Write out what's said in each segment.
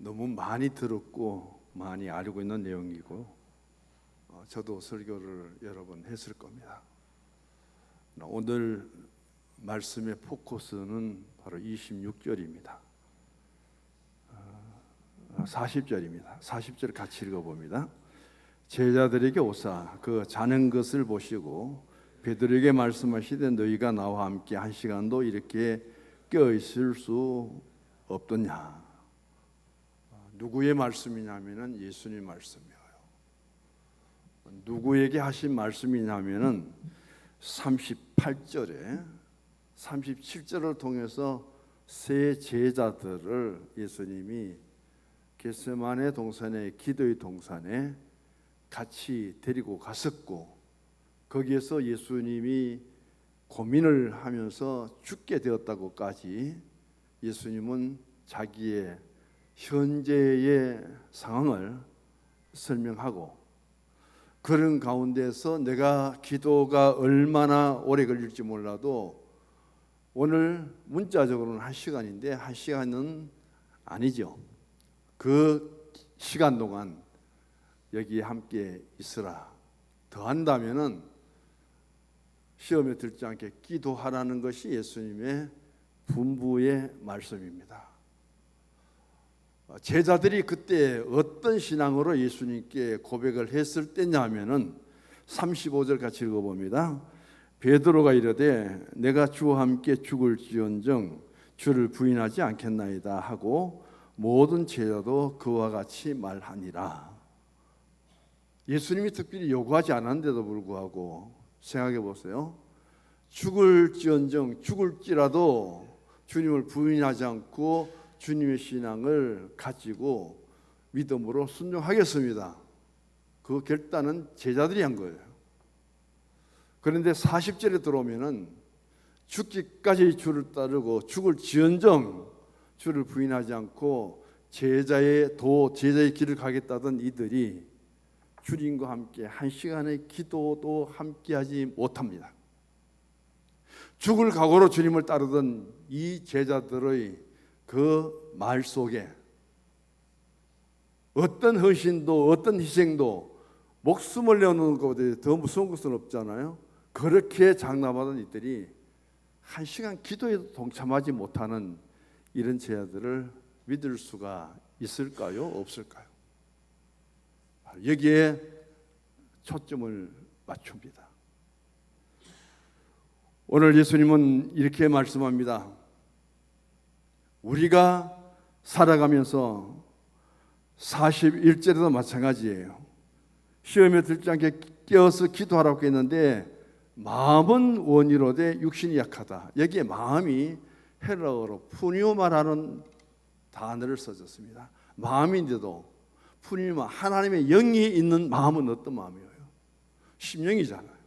너무 많이 들었고 많이 알고 있는 내용이고 어, 저도 설교를 여러 번 했을 겁니다. 오늘 말씀의 포커스는 바로 26절입니다. 40절입니다. 40절 같이 읽어봅니다. 제자들에게 오사 그 자는 것을 보시고 베드로에게 말씀하시되 너희가 나와 함께 한 시간도 이렇게 깨어 있을 수 없더냐. 누구의 말씀이냐면은 예수님 말씀이에요. 누구에게 하신 말씀이냐면은 38절에 37절을 통해서 세 제자들을 예수님이 겟세마네 동산에 기도의 동산에 같이 데리고 갔었고 거기에서 예수님이 고민을 하면서 죽게 되었다고까지 예수님은 자기의 현재의 상황을 설명하고 그런 가운데서 내가 기도가 얼마나 오래 걸릴지 몰라도 오늘 문자적으로는 한 시간인데 한 시간은 아니죠. 그 시간 동안 여기 함께 있으라. 더 한다면은 시험에 들지 않게 기도하라는 것이 예수님의 분부의 말씀입니다. 제자들이 그때 어떤 신앙으로 예수님께 고백을 했을 때냐면은 35절 같이 읽어봅니다. 베드로가 이르되 내가 주와 함께 죽을지언정 주를 부인하지 않겠나이다 하고 모든 제자도 그와 같이 말하니라. 예수님이 특별히 요구하지 않았는데도 불구하고 생각해 보세요. 죽을지언정 죽을지라도 주님을 부인하지 않고 주님의 신앙을 가지고 믿음으로 순종하겠습니다. 그 결단은 제자들이 한 거예요. 그런데 40절에 들어오면은 죽기까지 주를 따르고 죽을 지언정 주를 부인하지 않고 제자의 도 제자의 길을 가겠다던 이들이 주님과 함께 한 시간의 기도도 함께하지 못합니다. 죽을 각오로 주님을 따르던 이 제자들의 그 말 속에 어떤 헌신도 어떤 희생도 목숨을 내놓는 것보다 더 무서운 것은 없잖아요. 그렇게 장담하던 이들이 한 시간 기도에도 동참하지 못하는 이런 제자들을 믿을 수가 있을까요? 없을까요? 여기에 초점을 맞춥니다. 오늘 예수님은 이렇게 말씀합니다. 우리가 살아가면서 41절에도 마찬가지예요. 시험에 들지 않게 깨어서 기도하라고 했는데 마음은 원이로되 육신이 약하다. 여기에 마음이 헬라어로 푸니오마라는 단어를 써졌습니다. 마음인데도 푸니오마 하나님의 영이 있는 마음은 어떤 마음이에요? 심령이잖아요.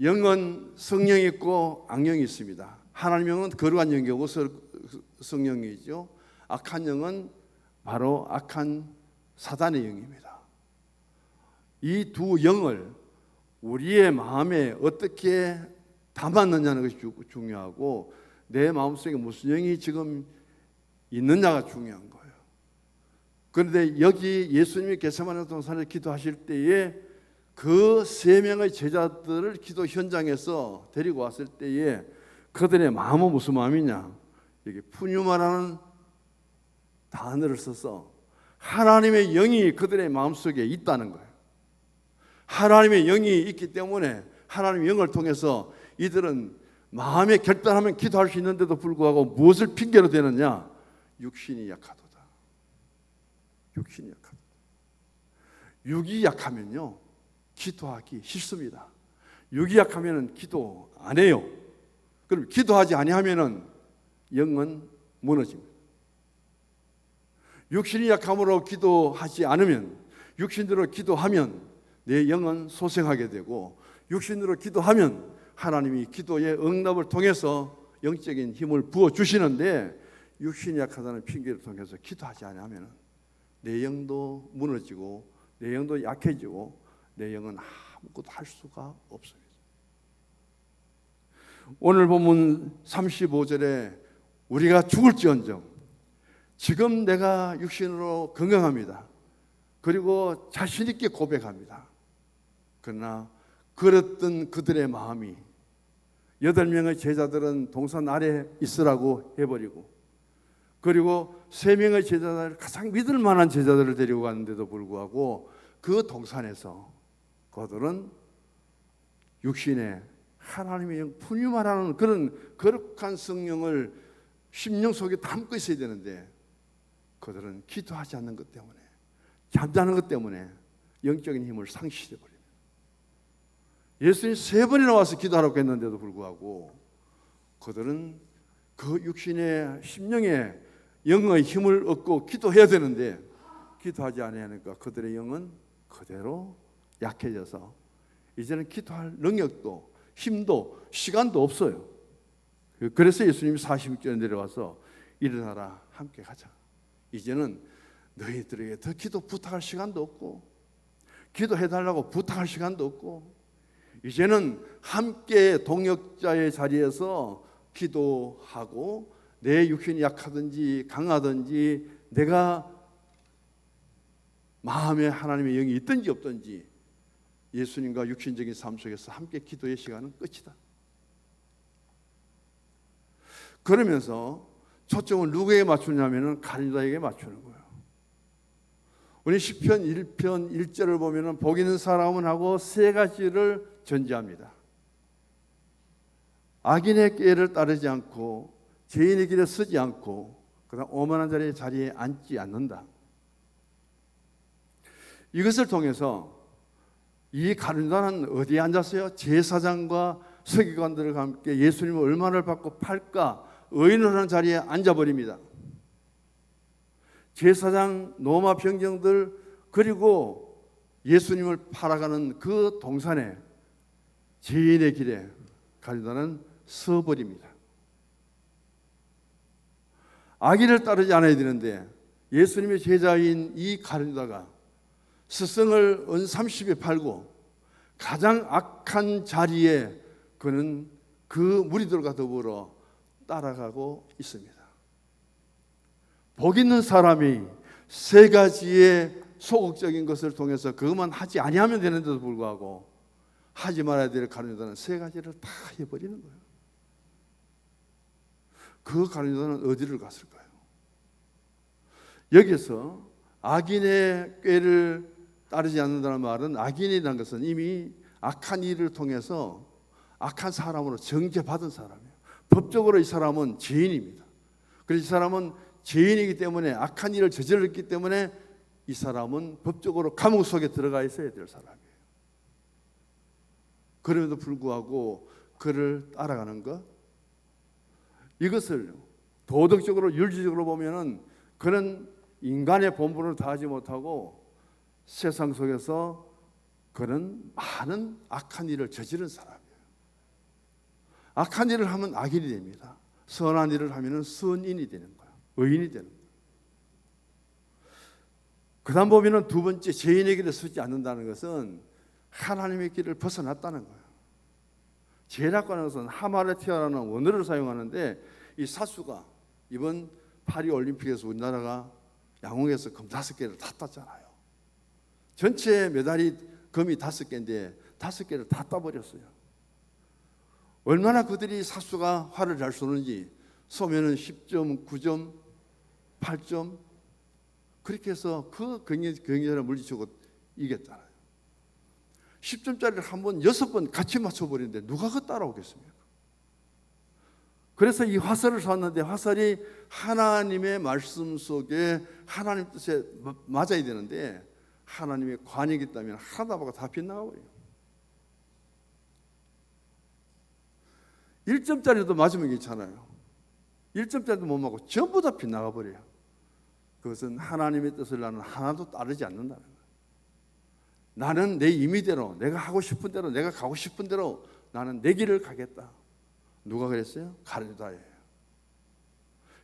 영은 성령이 있고 악령이 있습니다. 하나님 영은 거룩한 영이고 성령이죠. 악한 영은 바로 악한 사단의 영입니다. 이 두 영을 우리의 마음에 어떻게 담았느냐는 것이 중요하고 내 마음속에 무슨 영이 지금 있느냐가 중요한 거예요. 그런데 여기 예수님이 게세마네 동산에 기도하실 때에 그 세 명의 제자들을 기도 현장에서 데리고 왔을 때에 그들의 마음은 무슨 마음이냐? 여기 푸뉴마라는 단어를 써서 하나님의 영이 그들의 마음속에 있다는 거예요. 하나님의 영이 있기 때문에 하나님의 영을 통해서 이들은 마음에 결단하면 기도할 수 있는데도 불구하고 무엇을 핑계로 대느냐? 육신이 약하도다. 육신이 약하다. 육이 약하면요. 기도하기 싫습니다. 육이 약하면 기도 안 해요. 그럼 기도하지 아니하면은 영은 무너집니다. 육신이 약함으로 기도하지 않으면 육신으로 기도하면 내 영은 소생하게 되고 육신으로 기도하면 하나님이 기도의 응답을 통해서 영적인 힘을 부어 주시는데 육신이 약하다는 핑계를 통해서 기도하지 않으면 내 영도 무너지고 내 영도 약해지고 내 영은 아무것도 할 수가 없습니다. 오늘 보면 35절에 우리가 죽을지언정 지금 내가 육신으로 건강합니다. 그리고 자신 있게 고백합니다. 그러나 그랬던 그들의 마음이 여덟 명의 제자들은 동산 아래 있으라고 해버리고 그리고 세 명의 제자들 가장 믿을 만한 제자들을 데리고 갔는데도 불구하고 그 동산에서 그들은 육신에 하나님의 영 분유말하는 그런 거룩한 성령을 심령 속에 담고 있어야 되는데 그들은 기도하지 않는 것 때문에 잠자는 것 때문에 영적인 힘을 상실해 버립니다. 예수님 세 번이나 와서 기도하라고 했는데도 불구하고 그들은 그 육신의 심령에 영의 힘을 얻고 기도해야 되는데 기도하지 않으니까 그들의 영은 그대로 약해져서 이제는 기도할 능력도 힘도 시간도 없어요. 그래서 예수님이 46절에 내려와서 일어나라 함께 가자. 이제는 너희들에게 더 기도 부탁할 시간도 없고 기도해 달라고 부탁할 시간도 없고 이제는 함께 동역자의 자리에서 기도하고 내 육신이 약하든지 강하든지 내가 마음에 하나님의 영이 있든지 없든지 예수님과 육신적인 삶 속에서 함께 기도의 시간은 끝이다. 그러면서 초점을 누구에게 맞추냐면은 가리다에게 맞추는 거예요. 우리 시편 1편 1절을 보면은 복 있는 사람은 하고 세 가지를 전제합니다. 악인의 꾀를 따르지 않고 죄인의 길에 서지 않고 그다음 오만한 자리에 자리에 앉지 않는다. 이것을 통해서 이 가룟다는 어디에 앉았어요? 제사장과 서기관들과 함께 예수님을 얼마를 받고 팔까 의인을 하는 자리에 앉아버립니다. 제사장, 노마 병정들 그리고 예수님을 팔아가는 그 동산에 죄인의 길에 가룟다는 서버립니다. 악인을 따르지 않아야 되는데 예수님의 제자인 이 가룟다가 스승을 은 30에 팔고 가장 악한 자리에 그는 그 무리들과 더불어 따라가고 있습니다. 복 있는 사람이 세 가지의 소극적인 것을 통해서 그것만 하지 아니하면 되는데도 불구하고 하지 말아야 될 가르쳐다는 세 가지를 다 해버리는 거예요. 그 가르쳐다는 어디를 갔을까요? 여기서 악인의 꾀를 따르지 않는다는 말은 악인이라는 것은 이미 악한 일을 통해서 악한 사람으로 정죄받은 사람이에요. 법적으로 이 사람은 죄인입니다. 그래서 이 사람은 죄인이기 때문에 악한 일을 저질렀기 때문에 이 사람은 법적으로 감옥 속에 들어가 있어야 될 사람이에요. 그럼에도 불구하고 그를 따라가는 것 이것을 도덕적으로 윤리적으로 보면은 그는 인간의 본분을 다하지 못하고 세상 속에서 그는 많은 악한 일을 저지른 사람이에요. 악한 일을 하면 악인이 됩니다. 선한 일을 하면은 선인이 되는 거야. 의인이 되는 거야. 그 다음 보면은 두 번째 죄인의 길에 서지 않는다는 것은 하나님의 길을 벗어났다는 거예요. 죄락과는 것은 하마레티아라는 원어를 사용하는데 이 사수가 이번 파리 올림픽에서 우리나라가 양홍에서 금 다섯 개를 다 땄잖아요. 전체 메달이 금이 다섯 개인데 다섯 개를 다 따버렸어요. 얼마나 그들이 사수가 화를 잘 쏘는지 소면은 10점, 9점, 8점 그렇게 해서 그 경기, 경기자를 물리치고 이겼잖아요. 10점짜리를 한 번, 여섯 번 같이 맞춰버리는데 누가 그 따라오겠습니까? 그래서 이 화살을 쐈는데 화살이 하나님의 말씀 속에 하나님 뜻에 맞아야 되는데 하나님의 관이기 때문에 하나도 다 빗나가버려요. 1점짜리도 맞으면 괜찮아요. 1점짜리도 못 맞고 전부 다 빗나가 버려요. 그것은 하나님의 뜻을 나는 하나도 따르지 않는다는 거예요. 나는 내 임의대로, 내가 하고 싶은 대로, 내가 가고 싶은 대로 나는 내 길을 가겠다. 누가 그랬어요? 가르다예요.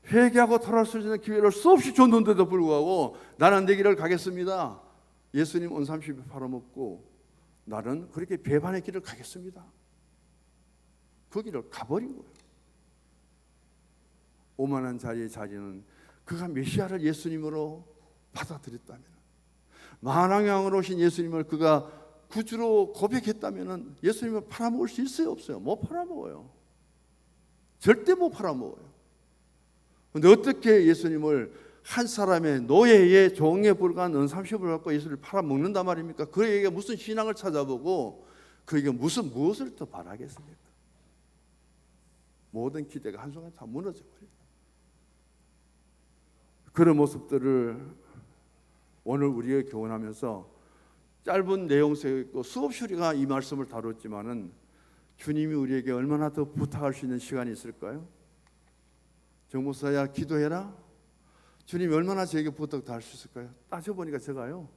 회개하고 돌아올 수 있는 기회를 수없이 줬는데도 불구하고 나는 내 길을 가겠습니다. 예수님 온 30에 팔아먹고 나는 그렇게 배반의 길을 가겠습니다. 그 길을 가버린 거예요. 오만한 자리의 자리는 그가 메시아를 예수님으로 받아들였다면 만왕왕으로 오신 예수님을 그가 구주로 고백했다면 예수님을 팔아먹을 수 있어요 없어요? 못 팔아먹어요. 절대 못 팔아먹어요. 근데 어떻게 예수님을 한 사람의 노예의 종에 불과한 은삼십을 갖고 예수를 팔아먹는단 말입니까? 그에게 무슨 신앙을 찾아보고 그에게 무슨 무엇을 더 바라겠습니까? 모든 기대가 한순간 다 무너져 버립니다. 그런 모습들을 오늘 우리가 교훈하면서 짧은 내용 있고 수업 쇼리가 이 말씀을 다뤘지만은 주님이 우리에게 얼마나 더 부탁할 수 있는 시간이 있을까요? 정목사야 기도해라. 주님이 얼마나 저에게 부탁 다할 수 있을까요? 따져보니까 제가요.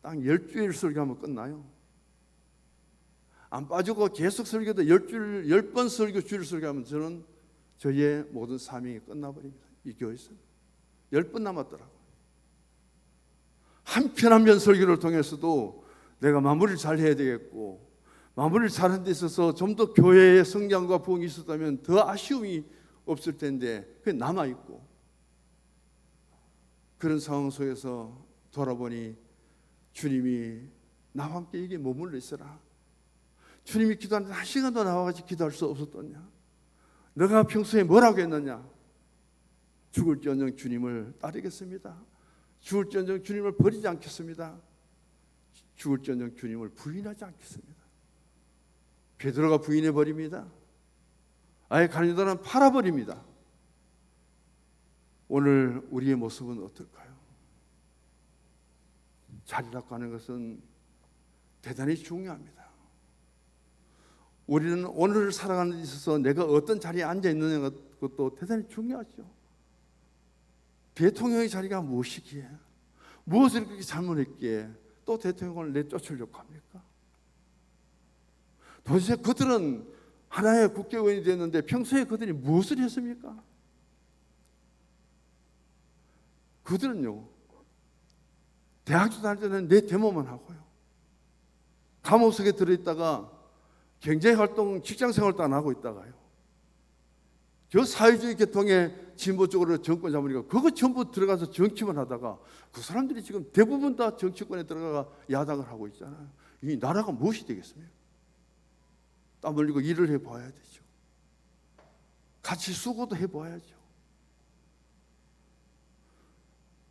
딱 열주일 설교하면 끝나요. 안 빠지고 계속 설교도 열줄 열 번 설교 주일 설교하면 저는 저의 모든 사명이 끝나버립니다. 이 교회에서 열 번 남았더라고. 한편 한 편 설교를 통해서도 내가 마무리를 잘 해야 되겠고 마무리를 잘한 데 있어서 좀 더 교회의 성장과 부흥이 있었다면 더 아쉬움이 없을 텐데 그게 남아 있고 그런 상황 속에서 돌아보니 주님이 나와 함께 여기 머물러 있어라. 주님이 기도하는데 한 시간도 나와가지고 기도할 수 없었더냐? 너가 평소에 뭐라고 했느냐? 죽을지언정 주님을 따르겠습니다. 죽을지언정 주님을 버리지 않겠습니다. 죽을지언정 주님을 부인하지 않겠습니다. 베드로가 부인해 버립니다. 아예 가니다는 팔아 버립니다. 오늘 우리의 모습은 어떨까요? 자리라고 하는 것은 대단히 중요합니다. 우리는 오늘을 살아가는 데 있어서 내가 어떤 자리에 앉아 있느냐 것도 대단히 중요하죠. 대통령의 자리가 무엇이기에 무엇을 그렇게 잘못했기에 또 대통령을 내쫓으려고 합니까? 도대체 그들은 하나의 국회의원이 됐는데 평소에 그들이 무엇을 했습니까? 그들은요 대학교 다닐 때는 내 데모만 하고요 감옥 속에 들어있다가 경제 활동, 직장 생활도 안 하고 있다가요. 저 사회주의 계통의 진보 쪽으로 정권 잡으니까 그거 전부 들어가서 정치만 하다가 그 사람들이 지금 대부분 다 정치권에 들어가 야당을 하고 있잖아요. 이 나라가 무엇이 되겠습니까? 땀 흘리고 일을 해봐야 되죠. 같이 수고도 해봐야죠.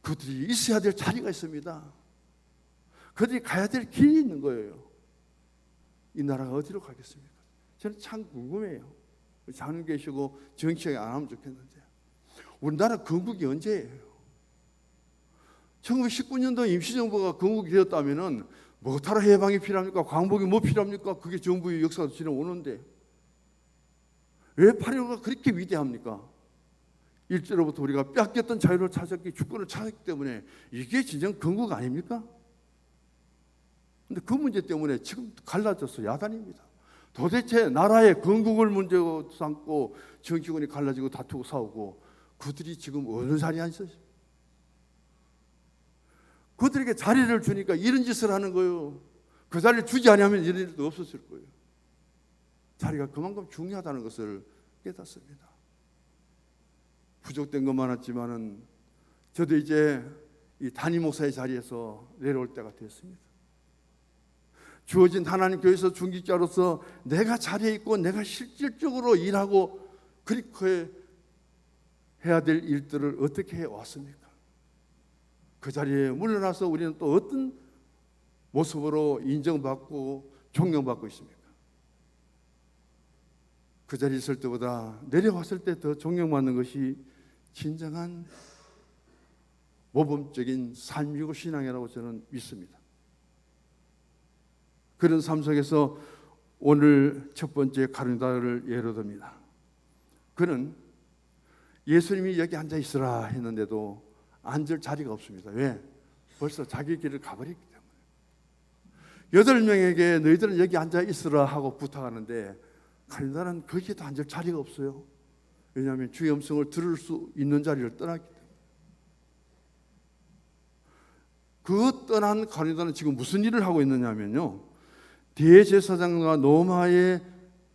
그들이 있어야 될 자리가 있습니다. 그들이 가야 될 길이 있는 거예요. 이 나라가 어디로 가겠습니까? 저는 참 궁금해요. 장님 계시고 정치하게 안 하면 좋겠는데 우리나라 건국이 언제예요? 1919년도 임시정부가 건국이 되었다면은 뭐타라 해방이 필요합니까? 광복이 뭐 필요합니까? 그게 정부의 역사가 지나오는데 왜 8.15가 그렇게 위대합니까? 일제로부터 우리가 뺏겼던 자유를 찾았기 주권을 찾았기 때문에 이게 진정 건국 아닙니까? 근데 그 문제 때문에 지금 갈라져서 야단입니다. 도대체 나라의 건국을 문제로 삼고 정치권이 갈라지고 다투고 싸우고 그들이 지금 어느 자리에 앉아있어요? 그들에게 자리를 주니까 이런 짓을 하는 거예요. 그 자리를 주지 않으면 이런 일도 없었을 거예요. 자리가 그만큼 중요하다는 것을 깨닫습니다. 부족된 것 많았지만은 저도 이제 이 담임 목사의 자리에서 내려올 때가 됐습니다. 주어진 하나님 교회에서 중직자로서 내가 자리에 있고 내가 실질적으로 일하고 그렇게 해야 될 일들을 어떻게 해 왔습니까? 그 자리에 물러나서 우리는 또 어떤 모습으로 인정받고 존경받고 있습니까? 그 자리에 있을 때보다 내려왔을 때 더 존경받는 것이 진정한 모범적인 삶이고 신앙이라고 저는 믿습니다. 그런 삶 속에서 오늘 첫 번째 가르다를 예로 듭니다. 그는 예수님이 여기 앉아 있으라 했는데도 앉을 자리가 없습니다. 왜? 벌써 자기 길을 가버렸기 때문에. 여덟 명에게 너희들은 여기 앉아 있으라 하고 부탁하는데 가르다는 거기에도 앉을 자리가 없어요. 왜냐하면 주의 음성을 들을 수 있는 자리를 떠났기 때문에. 그 떠난 가르다는 지금 무슨 일을 하고 있느냐면요. 대제사장과 노마의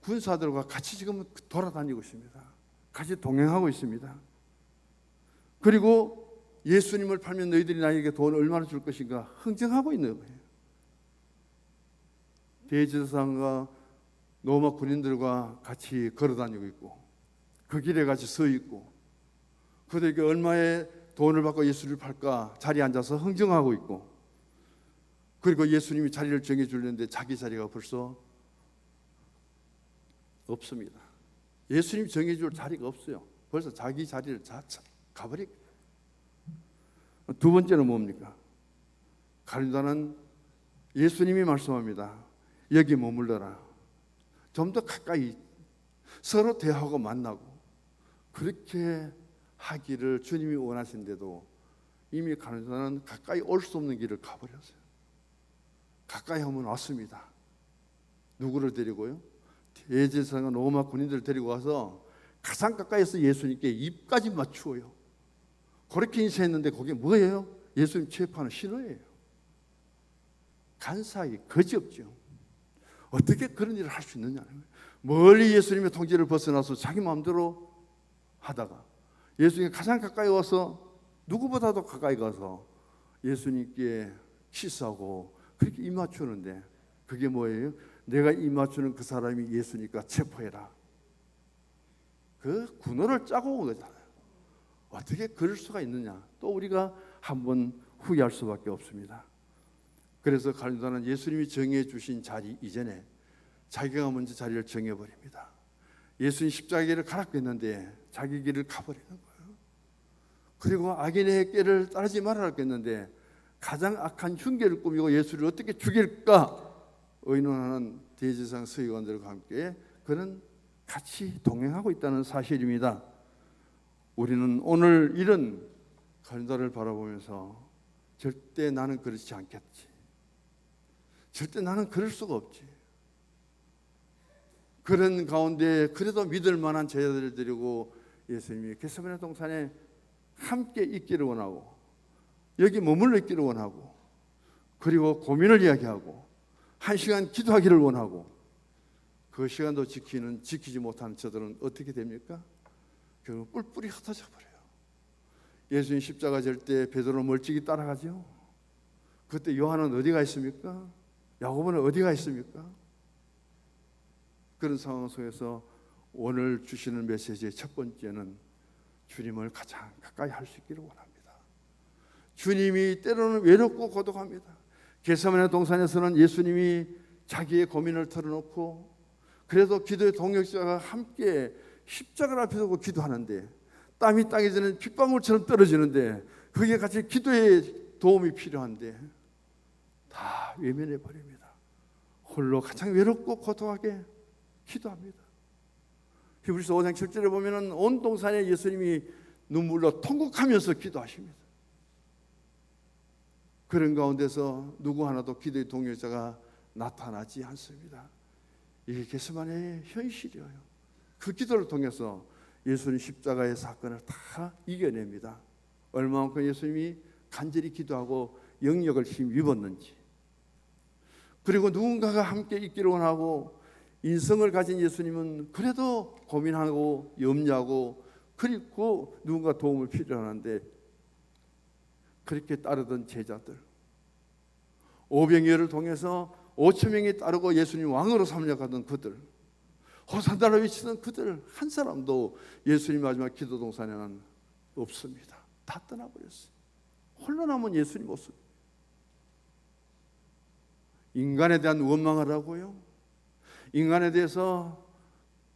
군사들과 같이 지금 돌아다니고 있습니다. 같이 동행하고 있습니다. 그리고 예수님을 팔면 너희들이 나에게 돈 얼마나 줄 것인가 흥정하고 있는 거예요. 대제사장과 로마 군인들과 같이 걸어 다니고 있고 그 길에 같이 서 있고 그들에게 얼마의 돈을 받고 예수를 팔까 자리에 앉아서 흥정하고 있고 그리고 예수님이 자리를 정해 주려는데 자기 자리가 벌써 없습니다. 예수님 정해 줄 자리가 없어요. 벌써 자기 자리를 자, 가버리. 두 번째는 뭡니까? 가룟다는 예수님이 말씀합니다. 여기 머물러라. 좀 더 가까이 서로 대하고 만나고 그렇게 하기를 주님이 원하신데도 이미 가룟다는 가까이 올 수 없는 길을 가버렸어요. 가까이 하면 왔습니다. 누구를 데리고요? 대제사장과 로마 군인들을 데리고 와서 가장 가까이서 예수님께 입까지 맞추어요. 그렇게 인사했는데 그게 뭐예요? 예수님 취업하는 신호예요. 간사하기 거지 없죠. 어떻게 그런 일을 할수 거예요. 멀리 예수님의 통제를 벗어나서 자기 마음대로 하다가 예수님 가장 가까이 와서 누구보다도 가까이 가서 예수님께 키스하고 그렇게 입 맞추는데 그게 뭐예요? 내가 입 맞추는 그 사람이 예수니까 체포해라. 그 군호를 짜고 온 거잖아요. 어떻게 그럴 수가 있느냐? 또 우리가 한번 후회할 수밖에 없습니다. 그래서 갈리도는 예수님이 정해 주신 자리 이전에 자기가 먼저 자리를 정해 버립니다. 예수님 십자가를 가락했는데 자기 길을 가버리는 거예요. 그리고 악인의 꾀를 따르지 말아라 했는데 가장 악한 흉계를 꾸미고 예수를 어떻게 죽일까 의논하는 대제상 서기관들과 함께 그는 같이 동행하고 있다는 사실입니다. 우리는 오늘 이런 간다를 바라보면서 절대 나는 그렇지 않겠지. 절대 나는 그럴 수가 없지. 그런 가운데 그래도 믿을 만한 제자들을 데리고 예수님이 게세마네 동산에 함께 있기를 원하고 여기 머물러 있기를 원하고 그리고 고민을 이야기하고 한 시간 기도하기를 원하고 그 시간도 지키는 지키지 못하는 저들은 어떻게 됩니까? 결국 뿔뿔이 흩어져 버려요. 예수님 십자가 질 때 베드로 멀찍이 따라가죠. 그때 요한은 어디가 있습니까? 야고보는 어디가 있습니까? 그런 상황 속에서 오늘 주시는 메시지의 첫 번째는 주님을 가장 가까이 할 수 있기를 원합니다. 주님이 때로는 외롭고 고독합니다. 게세마네 동산에서는 예수님이 자기의 고민을 털어놓고 그래도 기도의 동역자가 함께 십자가 앞에 서고 기도하는데 땀이 땅에 드는 핏방울처럼 떨어지는데 그게 같이 기도의 도움이 필요한데 다 외면해 버립니다. 홀로 가장 외롭고 고통하게 기도합니다. 히브리서 5장 7절에 보면은 온 동산에 예수님이 눈물로 통곡하면서 기도하십니다. 그런 가운데서 누구 하나도 기도의 동역자가 나타나지 않습니다. 이게 게스만의 현실이에요. 그 기도를 통해서 예수님 십자가의 사건을 다 이겨냅니다. 얼마만큼 예수님이 간절히 기도하고 영역을 힘입었는지. 그리고 누군가가 함께 있기를 원하고 인성을 가진 예수님은 그래도 고민하고 염려하고 그리고 누군가 도움을 필요하는데 그렇게 따르던 제자들 오병이어를 통해서 5천 명이 따르고 예수님 왕으로 삼려가던 그들 호산다를 외치던 그들 한 사람도 예수님 마지막 기도 동산에는 없습니다. 다 떠나버렸어요. 홀로 남은 예수님 모습. 인간에 대한 원망을 하고요. 인간에 대해서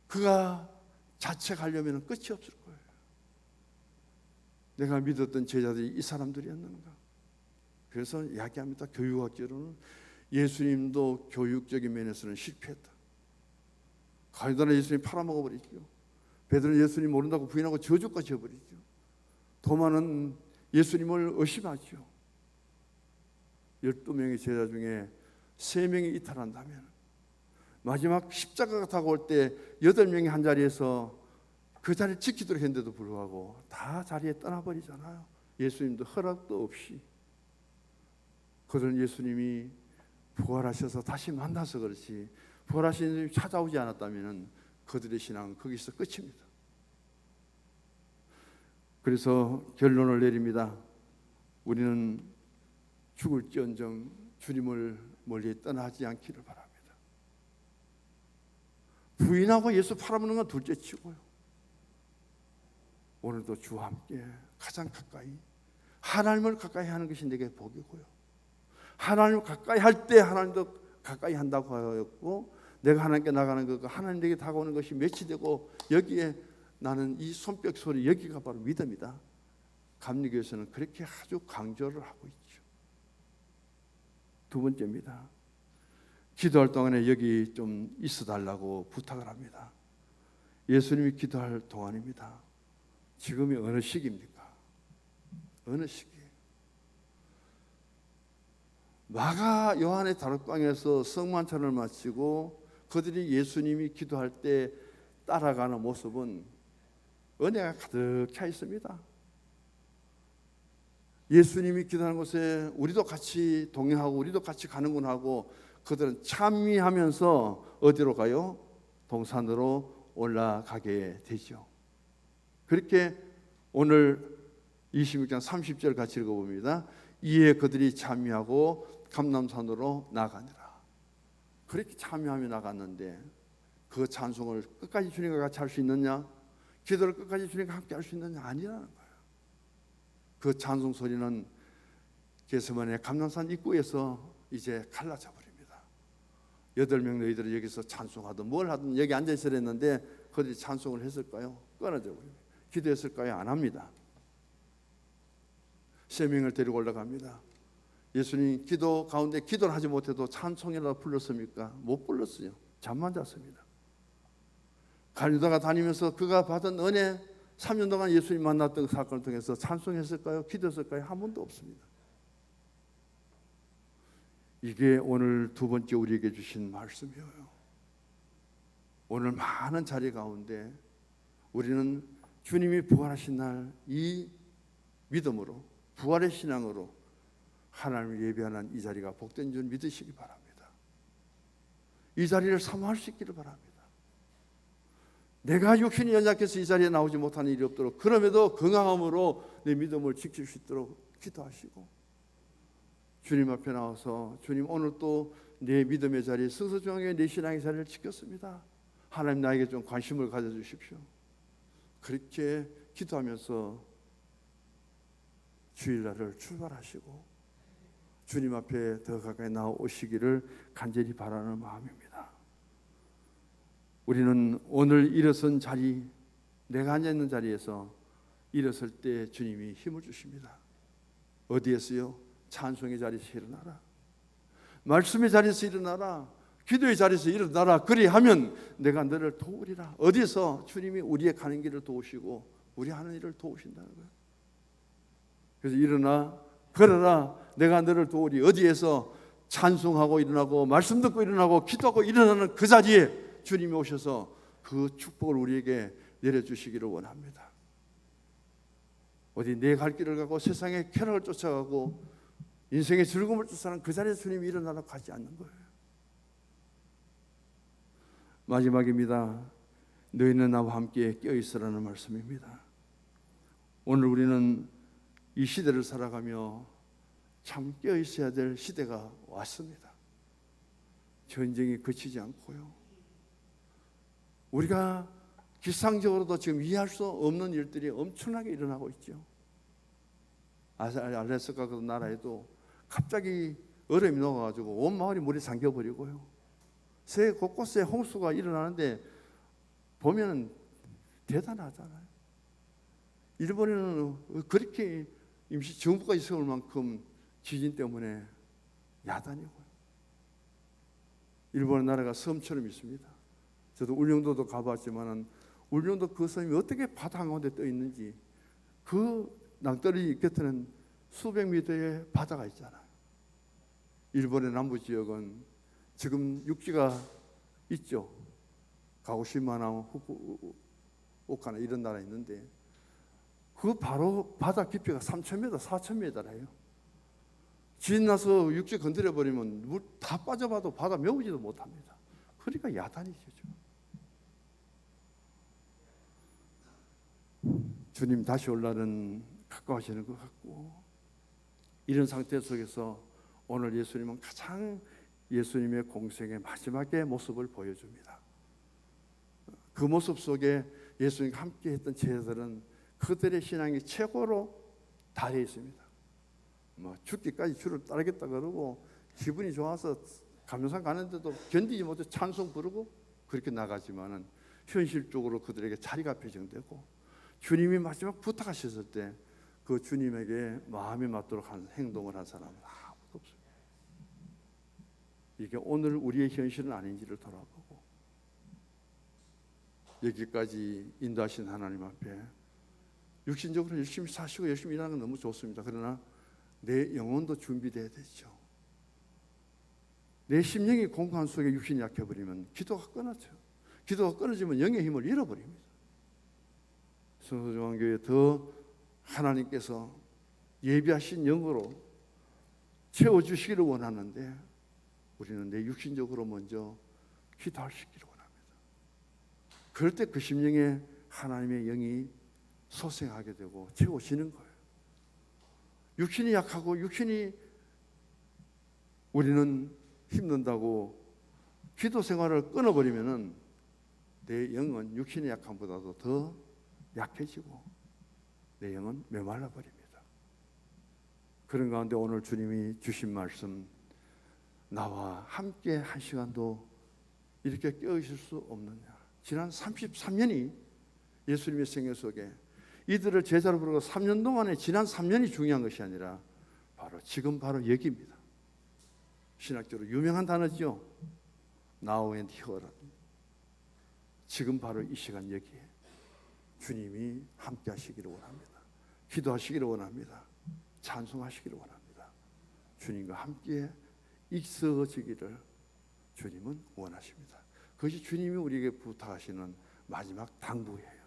그가 자책하려면 끝이 없을. 내가 믿었던 제자들이 이 사람들이었는가? 그래서 이야기합니다. 교육학적으로는 예수님도 교육적인 면에서는 실패했다. 가이다나 예수님 팔아먹어 버리죠. 베드로는 예수님 모른다고 부인하고 저주까지 해버리죠. 도마는 예수님을 의심하죠. 12명의 제자 중에 3명이 이탈한다면 마지막 십자가가 다가올 때 8명이 한 자리에서 그 자리를 지키도록 했는데도 불구하고 다 자리에 떠나버리잖아요. 예수님도 허락도 없이 그들은 예수님이 부활하셔서 다시 만나서 그렇지 부활하신 예수님이 찾아오지 않았다면 그들의 신앙은 거기서 끝입니다. 그래서 결론을 내립니다. 우리는 죽을지언정 주님을 멀리 떠나지 않기를 바랍니다. 부인하고 예수 팔아먹는 건 둘째치고요. 오늘도 주와 함께 가장 가까이 하나님을 가까이 하는 것이 내게 복이고요. 하나님을 가까이 할 때 하나님도 가까이 한다고 하였고 내가 하나님께 나가는 것 하나님 에게 다가오는 것이 매치되고 여기에 나는 이 손뼉 소리 여기가 바로 믿음이다. 감리교에서는 그렇게 아주 강조를 하고 있죠. 두 번째입니다. 기도할 동안에 여기 좀 있어 달라고 부탁을 합니다. 예수님이 기도할 동안입니다. 지금이 어느 시기입니까? 어느 시기예요? 마가 요한의 다락방에서 성만찬을 마치고 그들이 예수님이 기도할 때 따라가는 모습은 은혜가 가득 차 있습니다. 예수님이 기도하는 곳에 우리도 같이 동행하고 우리도 같이 가는군 하고 그들은 참미하면서 어디로 가요? 동산으로 올라가게 되죠. 그렇게 오늘 26장 30절 같이 읽어봅니다. 이에 그들이 참여하고 감남산으로 나가니라. 그렇게 참여하며 나갔는데 그 찬송을 끝까지 주님과 같이 할 수 있느냐? 기도를 끝까지 주님과 함께 할 수 있느냐? 아니라는 거예요. 그 찬송 소리는 게스만의 감남산 입구에서 이제 갈라져 버립니다. 여덟 명 너희들은 여기서 찬송하든 뭘 하든 여기 앉아 있으랬는데 그들이 찬송을 했을까요? 끊어져 버립니다. 기도했을까요? 안 합니다. 세 명을 데리고 올라갑니다. 예수님 기도 가운데 기도를 하지 못해도 찬송이라도 불렀습니까? 못 불렀어요. 잠만 잤습니다. 갈리다가 다니면서 그가 받은 은혜 3년 동안 예수님 만났던 그 사건을 통해서 찬송했을까요? 기도했을까요? 한 번도 없습니다. 이게 오늘 두 번째 우리에게 주신 말씀이에요. 오늘 많은 자리 가운데 우리는 주님이 부활하신 날 이 믿음으로 부활의 신앙으로 하나님을 예배하는 이 자리가 복된 줄 믿으시기 바랍니다. 이 자리를 사모할 수 있기를 바랍니다. 내가 육신이 연약해서 이 자리에 나오지 못하는 일이 없도록 그럼에도 건강함으로 내 믿음을 지킬 수 있도록 기도하시고 주님 앞에 나와서 주님 오늘 또 내 믿음의 자리 승서중앙에 내 신앙의 자리를 지켰습니다. 하나님 나에게 좀 관심을 가져주십시오. 그렇게 기도하면서 주일날을 출발하시고 주님 앞에 더 가까이 나오시기를 간절히 바라는 마음입니다. 우리는 오늘 일어선 자리, 내가 앉아 있는 자리에서 일어설 때 주님이 힘을 주십니다. 어디에서요? 찬송의 자리에서 일어나라. 말씀의 자리에서 일어나라. 기도의 자리에서 일어나라. 그리하면 내가 너를 도우리라. 어디서 주님이 우리의 가는 길을 도우시고 우리 하는 일을 도우신다는 거예요. 그래서 일어나 걸어라. 내가 너를 도우리. 어디에서 찬송하고 일어나고 말씀 듣고 일어나고 기도하고 일어나는 그 자리에 주님이 오셔서 그 축복을 우리에게 내려주시기를 원합니다. 어디 내 갈 길을 가고 세상의 쾌락을 쫓아가고 인생의 즐거움을 쫓아가는 그 자리에 주님이 일어나러 가지 않는 거예요. 마지막입니다. 너희는 나와 함께 껴 있으라는 말씀입니다. 오늘 우리는 이 시대를 살아가며 참 껴 있어야 될 시대가 왔습니다. 전쟁이 그치지 않고요. 우리가 기상적으로도 지금 이해할 수 없는 일들이 엄청나게 일어나고 있죠. 알래스카 그 나라에도 갑자기 얼음이 녹아가지고 온 마을이 물에 잠겨버리고요. 새 곳곳에 홍수가 일어나는데 보면 대단하잖아요. 일본에는 그렇게 임시 정부까지 세울 만큼 지진 때문에 야단이고요. 일본 나라가 섬처럼 있습니다. 저도 울릉도도 가봤지만은 울릉도 그 섬이 어떻게 바다 가운데 떠 있는지 그 낭떠러지 곁에는 수백 미터의 바다가 있잖아요. 일본의 남부 지역은 지금 육지가 있죠. 가오시마나 후쿠오카나 이런 나라 있는데 그 바로 바다 깊이가 3,000m, 4,000m래요. 지진 나서 육지 건드려 버리면 물 다 빠져봐도 바다 메우지도 못합니다. 그러니까 야단이죠. 주님 다시 올 날은 가까워지는 것 같고 이런 상태 속에서 오늘 예수님은 가장 예수님의 공생의 마지막의 모습을 보여줍니다. 그 모습 속에 예수님과 함께 했던 제자들은 그들의 신앙이 최고로 달해 있습니다. 뭐 죽기까지 주를 따르겠다 그러고 기분이 좋아서 감사상 가는데도 견디지 못해 찬송 부르고 그렇게 나가지만은 현실적으로 그들에게 자리가 배정되고 주님이 마지막 부탁하셨을 때 그 주님에게 마음이 맞도록 한 행동을 한 사람은. 이게 오늘 우리의 현실은 아닌지를 돌아보고 여기까지 인도하신 하나님 앞에 육신적으로 열심히 사시고 열심히 일하는 건 너무 좋습니다. 그러나 내 영혼도 준비돼야 되죠. 내 심령이 공고한 속에 육신이 약해버리면 기도가 끊어져. 기도가 끊어지면 영의 힘을 잃어버립니다. 성소중앙교회 더 하나님께서 예비하신 영으로 채워주시기를 원하는데 우리는 내 육신적으로 먼저 기도하시기를 원합니다. 그럴 때 그 심령에 하나님의 영이 소생하게 되고 채워지는 거예요. 육신이 약하고 육신이 우리는 힘든다고 기도 생활을 끊어버리면은 내 영은 육신의 약함보다도 더 약해지고 내 영은 메말라 버립니다. 그런 가운데 오늘 주님이 주신 말씀 나와 함께 한 시간도 이렇게 깨어있을 수 없느냐. 지난 33년이 예수님의 생애 속에 이들을 제자로 부르고 3년 동안에 지난 3년이 중요한 것이 아니라 바로 지금 바로 여기입니다. 신학적으로 유명한 단어죠. Now and here. 지금 바로 이 시간 여기에 주님이 함께 하시기를 원합니다. 기도하시기를 원합니다. 찬송하시기를 원합니다. 주님과 함께 있어지기를 주님은 원하십니다. 그것이 주님이 우리에게 부탁하시는 마지막 당부예요.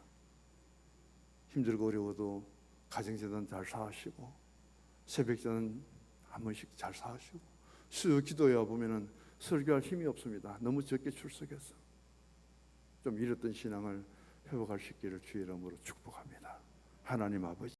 힘들고 어려워도 가정재단 잘 사하시고 새벽전은 한 번씩 잘 사하시고 수요 기도회 보면은 설교할 힘이 없습니다. 너무 적게 출석해서 좀 잃었던 신앙을 회복할 수 있기를 주의 이름으로 축복합니다. 하나님 아버지